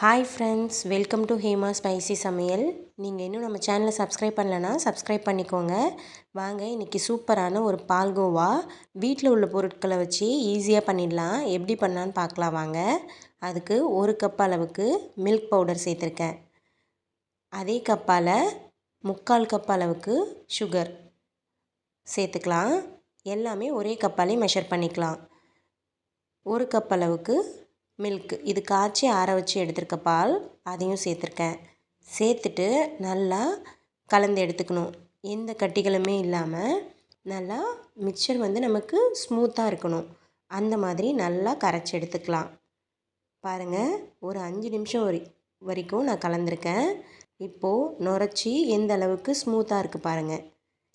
Hi friends welcome to Hema spicy சமையல் நீங்கள் இன்னும் நம்ம சேனலை சப்ஸ்கிரைப் பண்ணலன்னா சப்ஸ்கிரைப் பண்ணிக்கோங்க. வாங்க இன்றைக்கி சூப்பரான ஒரு பால்கோவா வீட்டில் உள்ள பொருட்களை வச்சு ஈஸியாக பண்ணிடலாம். எப்படி பண்ணலான்னு பார்க்கலாம் வாங்க. அதுக்கு ஒரு கப் அளவுக்கு மில்க் பவுடர் சேர்த்துருக்கேன். அதே கப்பால் முக்கால் கப் அளவுக்கு சுகர் சேர்த்துக்கலாம். எல்லாமே ஒரே கப்பாலே மெஷர் பண்ணிக்கலாம். ஒரு கப் அளவுக்கு மில்க். இது காய்ச்சி ஆற வச்சு எடுத்திருக்க பால். அதையும் சேர்த்துருக்கேன். சேர்த்துட்டு நல்லா கலந்து எடுத்துக்கணும். எந்த கட்டிகளுமே இல்லாமல் நல்லா மிக்சர் வந்து நமக்கு ஸ்மூத்தாக இருக்கணும். அந்த மாதிரி நல்லா கரைச்சி எடுத்துக்கலாம். பாருங்கள் ஒரு அஞ்சு நிமிஷம் வரி வரைக்கும் நான் கலந்துருக்கேன். இப்போது நுரைச்சி எந்த அளவுக்கு ஸ்மூத்தாக இருக்குது பாருங்கள்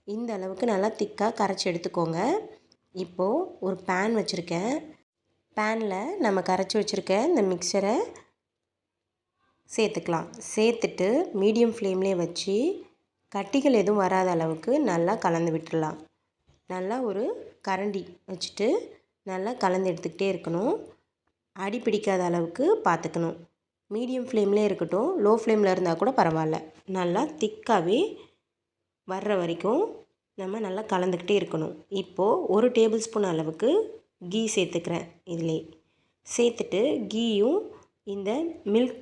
இந்த அளவுக்கு நல்லா திக்காக கரைச்சி எடுத்துக்கோங்க. இப்போது ஒரு பேன் வச்சுருக்கேன். பேனில் நம்ம கரைச்சி வச்சுருக்க இந்த மிக்சரை சேர்த்துக்கலாம். சேர்த்துட்டு மீடியம் ஃப்ளேம்லேயே வச்சு கட்டிகள் எதுவும் வராத அளவுக்கு நல்லா கலந்து விட்டுடலாம் நல்லா ஒரு கரண்டி வச்சுட்டு நல்லா கலந்து எடுத்துக்கிட்டே இருக்கணும். அடி பிடிக்காத அளவுக்கு பார்த்துக்கணும் மீடியம் ஃப்ளேம்லேயே இருக்கட்டும் லோ ஃப்ளேமில் இருந்தால் கூட பரவாயில்ல. நல்லா திக்காகவே வர்ற வரைக்கும் நம்ம நல்லா கலந்துக்கிட்டே இருக்கணும். இப்போது ஒரு டேபிள் ஸ்பூன் அளவுக்கு கீ சேர்த்துக்கிறேன் இதிலே. சேர்த்துட்டு கீயும் இந்த மில்க்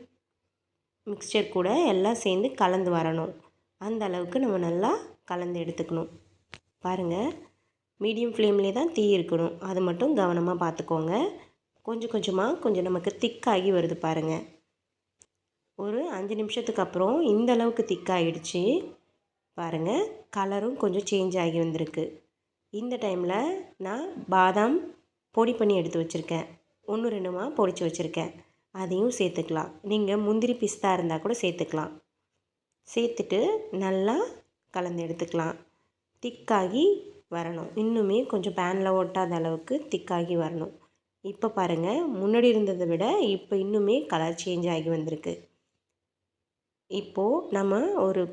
மிக்சர் கூட எல்லாம் சேர்ந்து கலந்து வரணும். அந்த அளவுக்கு நம்ம நல்லா கலந்து எடுத்துக்கணும். பாருங்கள் மீடியம் ஃப்ளேம்லேயே தான் தீ இருக்கணும். அது மட்டும் கவனமாக பார்த்துக்கோங்க. கொஞ்சம் கொஞ்சமாக கொஞ்சம் நமக்கு திக்காகி வருது பாருங்கள் ஒரு அஞ்சு நிமிஷத்துக்கு அப்புறம் இந்த அளவுக்கு திக்காகிடுச்சு பாருங்கள் கலரும் கொஞ்சம் சேஞ்ச் ஆகி வந்திருக்கு. இந்த டைமில் நான் பாதாம் பொடி பண்ணி எடுத்து வச்சுருக்கேன். ஒன்று ரெண்டுமா பொடிச்சு வச்சுருக்கேன். அதையும் சேர்த்துக்கலாம். நீங்கள் முந்திரி பிஸ்தா இருந்தால் கூட சேர்த்துக்கலாம். சேர்த்துட்டு நல்லா கலந்து எடுத்துக்கலாம். திக்காகி வரணும். இன்னுமே கொஞ்சம் பேனில் ஒட்டாத அளவுக்கு திக்காகி வரணும். இப்போ பாருங்கள் முன்னாடி இருந்ததை விட இப்போ இன்னுமே கலர் சேஞ்ச் ஆகி வந்திருக்கு. இப்போது நம்ம ஒரு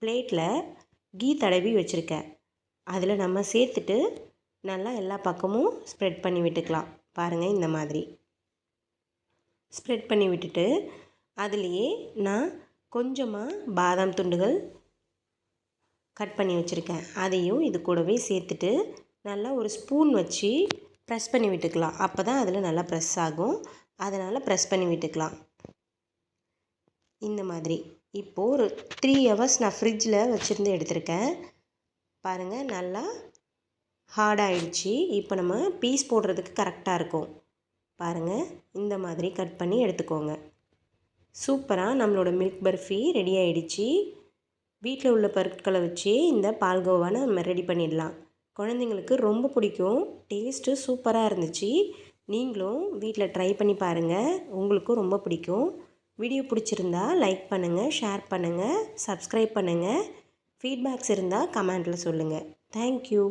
பிளேட்டில் கீ தடவி வச்சுருக்கேன். அதில் நம்ம சேர்த்துட்டு நல்லா எல்லா பக்கமும் ஸ்ப்ரெட் பண்ணி விட்டுக்கலாம். பாருங்கள் இந்த மாதிரி. ஸ்ப்ரெட் பண்ணி விட்டுட்டு அதுலேயே நான் கொஞ்சமாக பாதாம் துண்டுகள் கட் பண்ணி வச்சுருக்கேன். அதையும் இது கூடவே சேர்த்துட்டு நல்லா ஒரு ஸ்பூன் வச்சு ப்ரெஸ் பண்ணி விட்டுக்கலாம். அப்போ தான் அதில் நல்லா ப்ரெஸ் ஆகும். அதனால் ப்ரெஸ் பண்ணி விட்டுக்கலாம். இந்த மாதிரி. இப்போது ஒரு த்ரீ ஹவர்ஸ் நான் ஃப்ரிட்ஜில் வச்சுருந்து எடுத்திருக்கேன். பாருங்கள் நல்லா ஹார்டாகிடுச்சு இப்போ நம்ம பீஸ் போடுறதுக்கு கரெக்டாக இருக்கும். பாருங்கள் இந்த மாதிரி கட் பண்ணி எடுத்துக்கோங்க. சூப்பராக நம்மளோட மில்க் பர்ஃபி ரெடி ஆகிடுச்சு வீட்டில் உள்ள பொருட்களை வச்சு இந்த பால்கோவா நம்ம ரெடி பண்ணிடலாம். குழந்தைங்களுக்கு ரொம்ப பிடிக்கும். டேஸ்ட்டு சூப்பராக இருந்துச்சு. நீங்களும் வீட்டில் ட்ரை பண்ணி பாருங்கள் உங்களுக்கும் ரொம்ப பிடிக்கும். வீடியோ பிடிச்சிருந்தா லைக் பண்ணுங்கள் ஷேர் பண்ணுங்கள் சப்ஸ்கிரைப் பண்ணுங்கள் ஃபீட்பேக்ஸ் இருந்தால் கமெண்ட்டில் சொல்லுங்கள் தேங்க்யூ